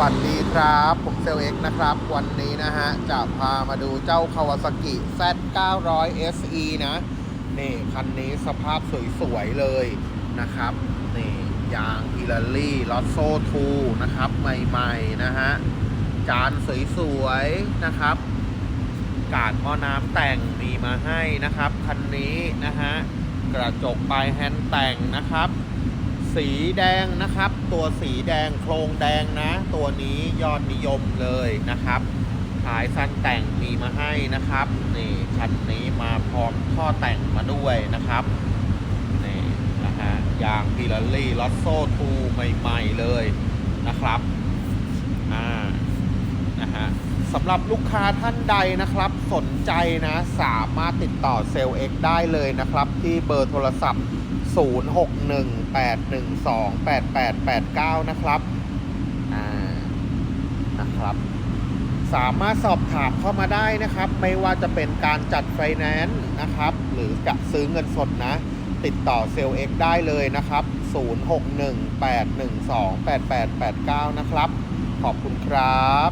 วัสดีครับ ผมเซลเอ็กนะครับ วันนี้นะฮะ จะพามาดูเจ้า Kawasaki Z 900 SE นะ นี่ คันนี้สภาพสวย ๆ เลยนะครับ นี่ ยางพิลารี่ลอตโซ่2นะครับ ใหม่ ๆ นะฮะ จานสวยๆนะครับ กาดหม้อน้ำแต่งมีมาให้นะครับ คันนี้นะฮะ กระจกปลายแฮนด์แต่งนะครับ สีแดงนะครับ ตัวสีแดงโครงแดงนะ ตัวนี้ยอดนิยมเลยนะครับท้ายสั้นแต่งมีมาให้นะครับนี่คันนี้มาพร้อมท่อแต่งมาด้วยนะครับนี่นะฮะยางพิลารี่ลอตโซ่ทูใหม่ๆเลยนะครับอ่านะฮะสำหรับลูกค้าท่านใดนะครับสนใจนะ สามารถติดต่อเซลล์ X ได้เลยนะครับ ที่เบอร์โทรศัพท์ 0618128889 นะครับอ่านะครับ สามารถสอบถามเข้ามาได้นะครับ ไม่ว่าจะเป็นการจัดไฟแนนซ์นะครับ หรือจะซื้อเงินสดนะ ติดต่อเซลล์ X ได้เลยนะครับ 0618128889 นะครับ ขอบคุณครับ